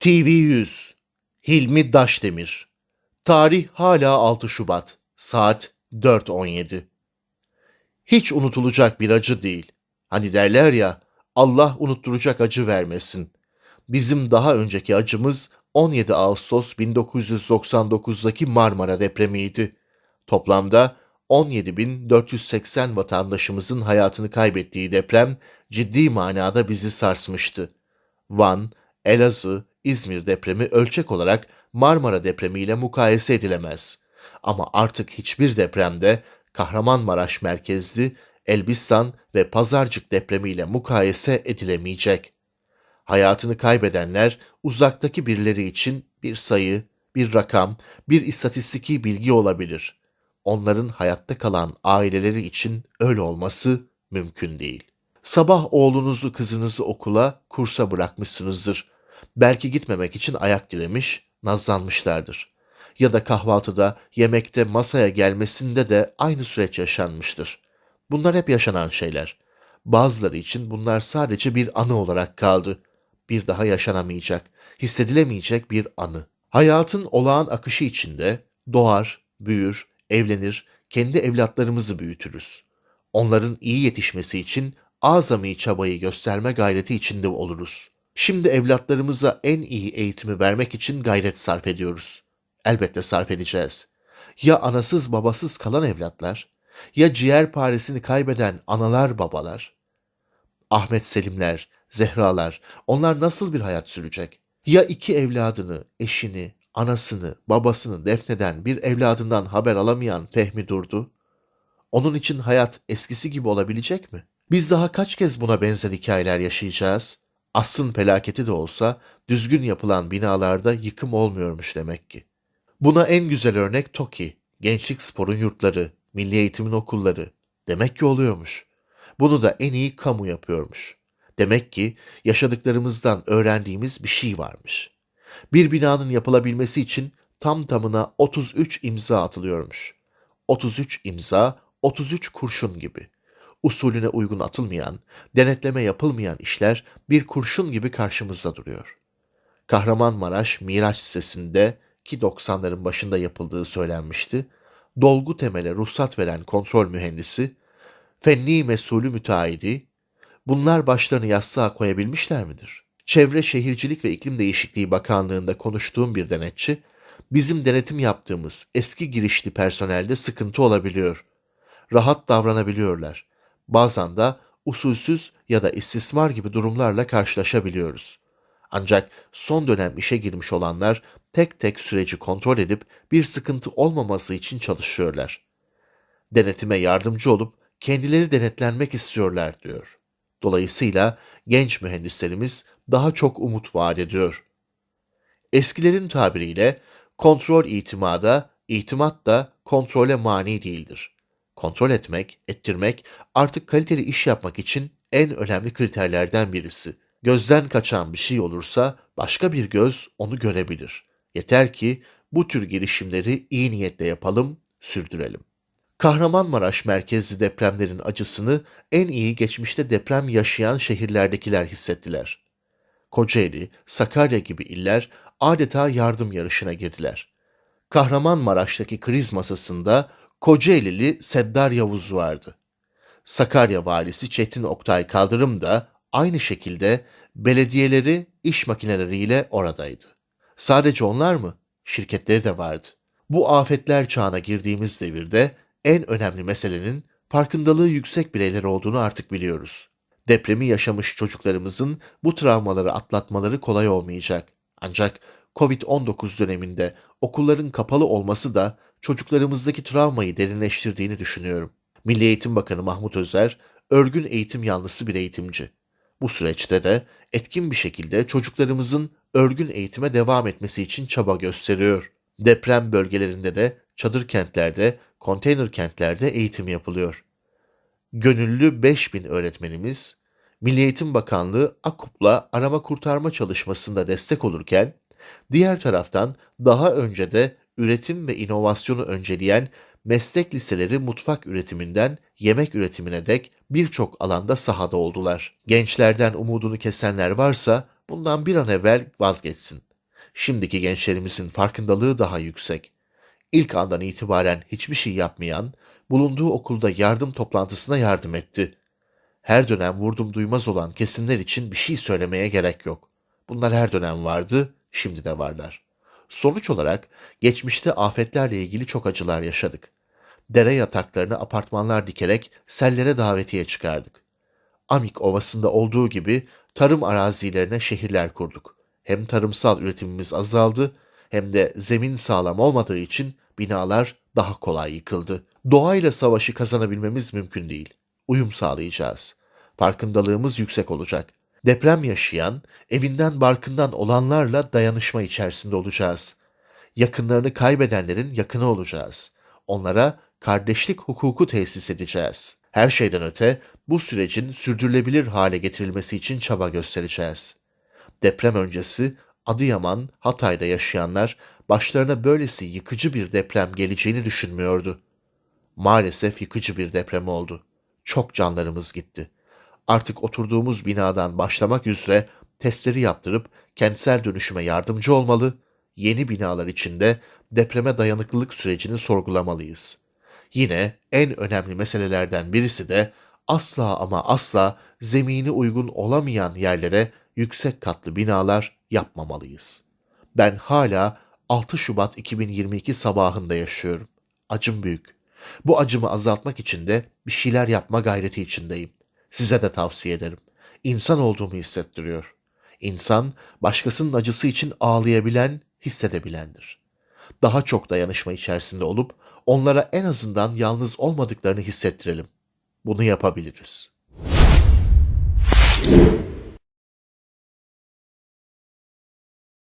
TV100 Hilmi Daşdemir Tarih hala 6 Şubat Saat 4.17 Hiç unutulacak bir acı değil. Hani derler ya Allah unutturacak acı vermesin. Bizim daha önceki acımız 17 Ağustos 1999'daki Marmara depremiydi. Toplamda 17.480 vatandaşımızın hayatını kaybettiği deprem ciddi manada bizi sarsmıştı. Van, Elazığ, İzmir depremi ölçek olarak Marmara depremiyle mukayese edilemez. Ama artık hiçbir depremde Kahramanmaraş merkezli Elbistan ve Pazarcık depremiyle mukayese edilemeyecek. Hayatını kaybedenler uzaktaki birileri için bir sayı, bir rakam, bir istatistiki bilgi olabilir. Onların hayatta kalan aileleri için öyle olması mümkün değil. Sabah oğlunuzu kızınızı okula, kursa bırakmışsınızdır. Belki gitmemek için ayak diremiş, nazlanmışlardır. Ya da kahvaltıda, yemekte masaya gelmesinde de aynı süreç yaşanmıştır. Bunlar hep yaşanan şeyler. Bazıları için bunlar sadece bir anı olarak kaldı. Bir daha yaşanamayacak, hissedilemeyecek bir anı. Hayatın olağan akışı içinde doğar, büyür, evlenir, kendi evlatlarımızı büyütürüz. Onların iyi yetişmesi için azami çabayı gösterme gayreti içinde oluruz. Şimdi evlatlarımıza en iyi eğitimi vermek için gayret sarf ediyoruz. Elbette sarf edeceğiz. Ya anasız babasız kalan evlatlar, ya ciğer paresini kaybeden analar babalar, Ahmet Selimler, Zehralar, onlar nasıl bir hayat sürecek? Ya iki evladını, eşini, anasını, babasını defneden bir evladından haber alamayan Fehmi Durdu? Onun için hayat eskisi gibi olabilecek mi? Biz daha kaç kez buna benzer hikayeler yaşayacağız? Asrın felaketi de olsa düzgün yapılan binalarda yıkım olmuyormuş demek ki. Buna en güzel örnek TOKİ, Gençlik Spor'un yurtları, Milli Eğitimin okulları. Demek ki oluyormuş. Bunu da en iyi kamu yapıyormuş. Demek ki yaşadıklarımızdan öğrendiğimiz bir şey varmış. Bir binanın yapılabilmesi için tam tamına 33 imza atılıyormuş. 33 imza, 33 kurşun gibi. Usulüne uygun atılmayan, denetleme yapılmayan işler bir kurşun gibi karşımızda duruyor. Kahramanmaraş Miraç sitesinde ki 90'ların başında yapıldığı söylenmişti. Dolgu temele ruhsat veren kontrol mühendisi, fenni mesulü müteahhidi, bunlar başlarını yastığa koyabilmişler midir? Çevre Şehircilik ve İklim Değişikliği Bakanlığı'nda konuştuğum bir denetçi, bizim denetim yaptığımız eski girişli personelde sıkıntı olabiliyor. Rahat davranabiliyorlar. Bazen de usulsüz ya da istismar gibi durumlarla karşılaşabiliyoruz. Ancak son dönem işe girmiş olanlar tek tek süreci kontrol edip bir sıkıntı olmaması için çalışıyorlar. Denetime yardımcı olup kendileri denetlenmek istiyorlar diyor. Dolayısıyla genç mühendislerimiz daha çok umut vaat ediyor. Eskilerin tabiriyle kontrol itimada, itimat da kontrole mani değildir. Kontrol etmek, ettirmek artık kaliteli iş yapmak için en önemli kriterlerden birisi. Gözden kaçan bir şey olursa başka bir göz onu görebilir. Yeter ki bu tür girişimleri iyi niyetle yapalım, sürdürelim. Kahramanmaraş merkezli depremlerin acısını en iyi geçmişte deprem yaşayan şehirlerdekiler hissettiler. Kocaeli, Sakarya gibi iller adeta yardım yarışına girdiler. Kahramanmaraş'taki kriz masasında Kocaelili Seddar Yavuz vardı. Sakarya valisi Çetin Oktay Kaldırım da aynı şekilde belediyeleri iş makineleriyle oradaydı. Sadece onlar mı? Şirketleri de vardı. Bu afetler çağına girdiğimiz devirde en önemli meselenin farkındalığı yüksek bireyler olduğunu artık biliyoruz. Depremi yaşamış çocuklarımızın bu travmaları atlatmaları kolay olmayacak. Ancak Covid-19 döneminde okulların kapalı olması da çocuklarımızdaki travmayı derinleştirdiğini düşünüyorum. Milli Eğitim Bakanı Mahmut Özer, örgün eğitim yanlısı bir eğitimci. Bu süreçte de etkin bir şekilde çocuklarımızın örgün eğitime devam etmesi için çaba gösteriyor. Deprem bölgelerinde de çadır kentlerde, konteyner kentlerde eğitim yapılıyor. Gönüllü 5000 öğretmenimiz Milli Eğitim Bakanlığı AKUP'la arama kurtarma çalışmasında destek olurken, diğer taraftan daha önce de üretim ve inovasyonu önceleyen meslek liseleri mutfak üretiminden yemek üretimine dek birçok alanda sahada oldular. Gençlerden umudunu kesenler varsa bundan bir an evvel vazgeçsin. Şimdiki gençlerimizin farkındalığı daha yüksek. İlk andan itibaren hiçbir şey yapmayan, bulunduğu okulda yardım toplantısına yardım etti. Her dönem vurdum duymaz olan kesimler için bir şey söylemeye gerek yok. Bunlar her dönem vardı, şimdi de varlar. Sonuç olarak geçmişte afetlerle ilgili çok acılar yaşadık. Dere yataklarına apartmanlar dikerek sellere davetiye çıkardık. Amik Ovası'nda olduğu gibi tarım arazilerine şehirler kurduk. Hem tarımsal üretimimiz azaldı hem de zemin sağlam olmadığı için binalar daha kolay yıkıldı. Doğayla savaşı kazanabilmemiz mümkün değil. Uyum sağlayacağız. Farkındalığımız yüksek olacak. Deprem yaşayan, evinden barkından olanlarla dayanışma içerisinde olacağız. Yakınlarını kaybedenlerin yakını olacağız. Onlara kardeşlik hukuku tesis edeceğiz. Her şeyden öte bu sürecin sürdürülebilir hale getirilmesi için çaba göstereceğiz. Deprem öncesi Adıyaman, Hatay'da yaşayanlar başlarına böylesi yıkıcı bir deprem geleceğini düşünmüyordu. Maalesef yıkıcı bir deprem oldu. Çok canlarımız gitti. Artık oturduğumuz binadan başlamak üzere testleri yaptırıp kentsel dönüşüme yardımcı olmalı, yeni binalar içinde depreme dayanıklılık sürecini sorgulamalıyız. Yine en önemli meselelerden birisi de asla ama asla zemini uygun olamayan yerlere yüksek katlı binalar yapmamalıyız. Ben hala 6 Şubat 2022 sabahında yaşıyorum. Acım büyük. Bu acımı azaltmak için de bir şeyler yapma gayreti içindeyim. Size de tavsiye ederim. İnsan olduğumu hissettiriyor. İnsan başkasının acısı için ağlayabilen, hissedebilendir. Daha çok dayanışma içerisinde olup onlara en azından yalnız olmadıklarını hissettirelim. Bunu yapabiliriz.